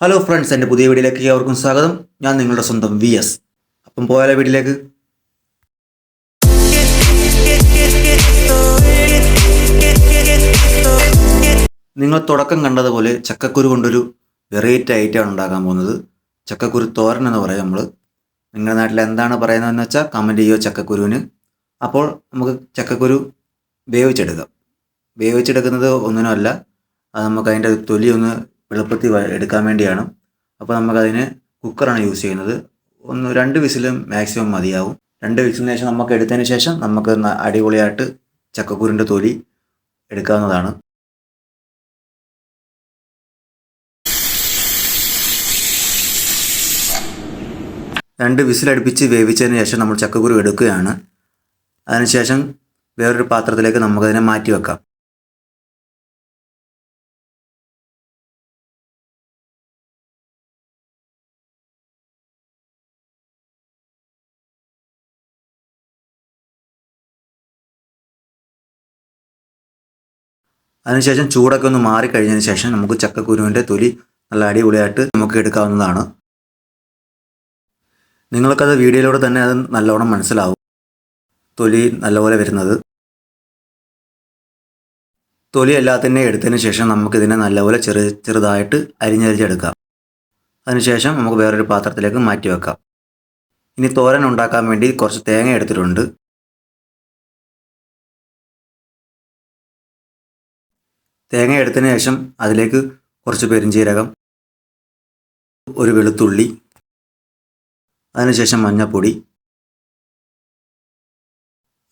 Hello friends എന്റെ പുതിയ വീഡിയോയിലേക്ക് ഏവർക്കും സ്വാഗതം. ഞാൻ നിങ്ങളുടെ സ്വന്തം വി എസ് അപ്പം പോയാലോ വീട്ടിലേക്ക്? നിങ്ങൾ തുടക്കം കണ്ടതുപോലെ ചക്കക്കുരു കൊണ്ടൊരു വെറൈറ്റി ഐറ്റമാണ് ഉണ്ടാക്കാൻ പോകുന്നത്. ചക്കക്കുരു തോരൻ എന്ന് പറയും നമ്മൾ നിങ്ങളുടെ നാട്ടിൽ എന്താണ് പറയുന്നതെന്ന് വെച്ചാൽ കമന്റ് ചെയ്യുമോ ചക്കക്കുരുവിന്. അപ്പോൾ നമുക്ക് ചക്കക്കുരു വേവിച്ചെടുക്കാം. വേവിച്ചെടുക്കുന്നത് ഒന്നിനുമല്ല അത് നമുക്ക് അതിന്റെ തൊലി ഒന്ന് എളുപ്പത്തിൽ എടുക്കാൻ വേണ്ടിയാണ്. അപ്പോൾ നമുക്കതിന് കുക്കറാണ് യൂസ് ചെയ്യുന്നത്. ഒന്ന് രണ്ട് വിസിലും മാക്സിമം മതിയാവും. രണ്ട് വിസിലിന് ശേഷം നമുക്ക് എടുത്തതിന് ശേഷം നമുക്ക് അടിപൊളിയായിട്ട് ചക്കക്കുരുന്റെ തൊലി എടുക്കാവുന്നതാണ്. രണ്ട് വിസിലടുപ്പിച്ച് വേവിച്ചതിന് ശേഷം നമ്മൾ ചക്കക്കുരു എടുക്കുകയാണ്. അതിനുശേഷം വേറൊരു പാത്രത്തിലേക്ക് നമുക്കതിനെ മാറ്റി വെക്കാം. അതിനുശേഷം ചൂടൊക്കെ ഒന്ന് മാറിക്കഴിഞ്ഞതിന് ശേഷം നമുക്ക് ചക്കക്കുരുവിന്റെ തൊലി നല്ല അടിപൊളിയായിട്ട് നമുക്ക് എടുക്കാവുന്നതാണ്. നിങ്ങൾക്കത് വീഡിയോയിലൂടെ തന്നെ അത് നല്ലവണ്ണം മനസ്സിലാവും. തൊലി നല്ലപോലെ വരുന്നത്. തൊലി എല്ലാത്തിന്റെയും എടുത്തതിന് ശേഷം നമുക്കിതിനെ നല്ലപോലെ ചെറു ചെറുതായിട്ട് അരിഞ്ഞരിഞ്ഞെടുക്കാം. അതിനുശേഷം നമുക്ക് വേറൊരു പാത്രത്തിലേക്ക് മാറ്റി വെക്കാം ഇനി തോരൻ ഉണ്ടാക്കാൻ വേണ്ടി കുറച്ച് തേങ്ങ എടുത്തിട്ടുണ്ട്. തേങ്ങ എടുത്തതിന് ശേഷം അതിലേക്ക് കുറച്ച് പെരിഞ്ചീരകം ഒരു വെളുത്തുള്ളി അതിനുശേഷം മഞ്ഞൾപ്പൊടി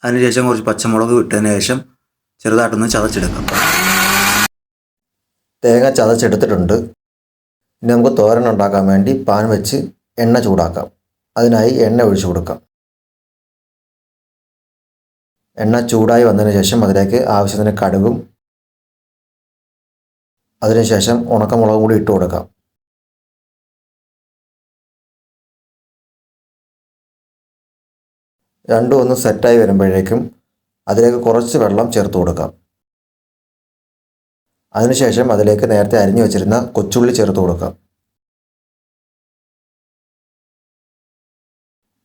അതിനുശേഷം കുറച്ച് പച്ചമുളക് ഇട്ടതിന് ശേഷം ചെറുതായിട്ടൊന്ന് ചതച്ചെടുക്കാം. തേങ്ങ ചതച്ചെടുത്തിട്ടുണ്ട്. ഇനി നമുക്ക് തോരൻ ഉണ്ടാക്കാൻ വേണ്ടി പാൻ വെച്ച് എണ്ണ ചൂടാക്കാം. അതിനായി എണ്ണ ഒഴിച്ചു കൊടുക്കാം. എണ്ണ ചൂടായി വന്നതിന് ശേഷം അതിലേക്ക് ആവശ്യത്തിന് കടുകും അതിനുശേഷം ഉണക്കമുളകും കൂടി ഇട്ട് കൊടുക്കാം. രണ്ടും ഒന്ന് സെറ്റായി വരുമ്പോഴേക്കും അതിലേക്ക് കുറച്ച് വെള്ളം ചേർത്ത് കൊടുക്കാം. അതിനുശേഷം അതിലേക്ക് നേരത്തെ അരിഞ്ഞു വെച്ചിരുന്ന കൊച്ചുള്ളി ചേർത്ത് കൊടുക്കാം.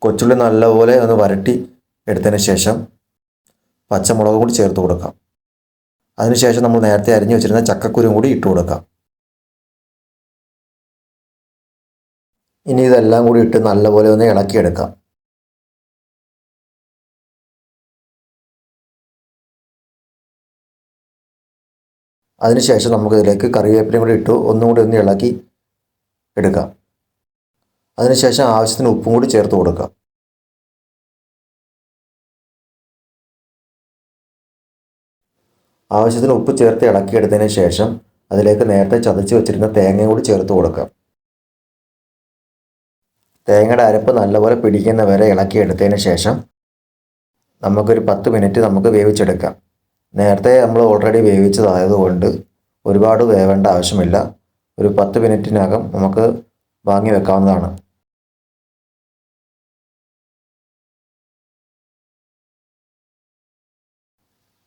കൊച്ചുള്ളി നല്ലപോലെ ഒന്ന് വരട്ടി എടുത്തതിന് ശേഷം പച്ചമുളക് കൂടി ചേർത്ത് കൊടുക്കാം. അതിനുശേഷം നമ്മൾ നേരത്തെ അരിഞ്ഞു വെച്ചിരുന്ന ചക്കക്കുരും കൂടി ഇട്ട് കൊടുക്കാം. ഇനി ഇതെല്ലാം കൂടി ഇട്ട് നല്ലപോലെ ഒന്ന് ഇളക്കിയെടുക്കാം. അതിനുശേഷം നമുക്കിതിലേക്ക് കറിവേപ്പിലയും കൂടി ഇട്ട് ഒന്നും കൂടി ഒന്ന് ഇളക്കി എടുക്കാം. അതിനുശേഷം ആവശ്യത്തിന് ഉപ്പും കൂടി ചേർത്ത് കൊടുക്കാം. ആവശ്യത്തിന് ഉപ്പ് ചേർത്ത് ഇളക്കിയെടുത്തതിന് ശേഷം അതിലേക്ക് നേരത്തെ ചതച്ച് വെച്ചിരുന്ന തേങ്ങയും കൂടി ചേർത്ത് കൊടുക്കാം. തേങ്ങയുടെ അരപ്പ് നല്ലപോലെ പിടിക്കുന്ന വരെ ഇളക്കിയെടുത്തതിന് ശേഷം നമുക്കൊരു പത്ത് മിനിറ്റ് നമുക്ക് വേവിച്ചെടുക്കാം. നേരത്തെ നമ്മൾ ഓൾറെഡി വേവിച്ചതായതുകൊണ്ട് ഒരുപാട് വേവേണ്ട ആവശ്യമില്ല. ഒരു പത്ത് മിനിറ്റിനകം നമുക്ക് വാങ്ങി വെക്കാവുന്നതാണ്.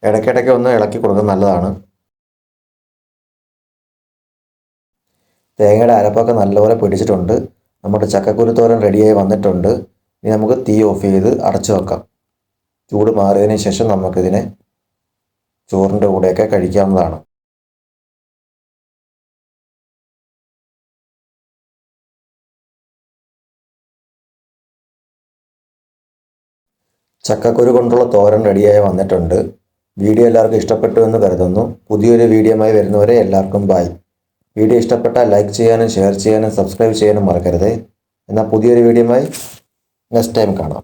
ഇടയ്ക്കിടയ്ക്ക് ഒന്ന് ഇളക്കി കൊടുക്കുന്നത് നല്ലതാണ്. തേങ്ങയുടെ അരപ്പൊക്കെ നല്ലപോലെ പിടിച്ചിട്ടുണ്ട്. നമ്മുടെ ചക്കക്കുരുത്തോരൻ റെഡിയായി വന്നിട്ടുണ്ട്. ഇനി നമുക്ക് തീ ഓഫ് ചെയ്ത് അടച്ചു വെക്കാം. ചൂട് മാറിയതിന് ശേഷം നമുക്കിതിനെ ചോറിന്റെ കൂടെയൊക്കെ കഴിക്കാവുന്നതാണ്. ചക്കക്കുരു കൊണ്ടുള്ള തോരൻ റെഡിയായി വന്നിട്ടുണ്ട്. വീഡിയോ എല്ലാവർക്കും ഇഷ്ടപ്പെട്ടു എന്ന് കരുതുന്നു. പുതിയൊരു വീഡിയോയുമായി വരുന്നവരെ എല്ലാവർക്കും ബായ് വീഡിയോ ഇഷ്ടപ്പെട്ടാൽ ലൈക്ക് ചെയ്യാനും ഷെയർ ചെയ്യാനും സബ്സ്ക്രൈബ് ചെയ്യാനും മറക്കരുത്. എന്നാൽ പുതിയൊരു വീഡിയോയുമായി നെക്സ്റ്റ് ടൈം കാണാം.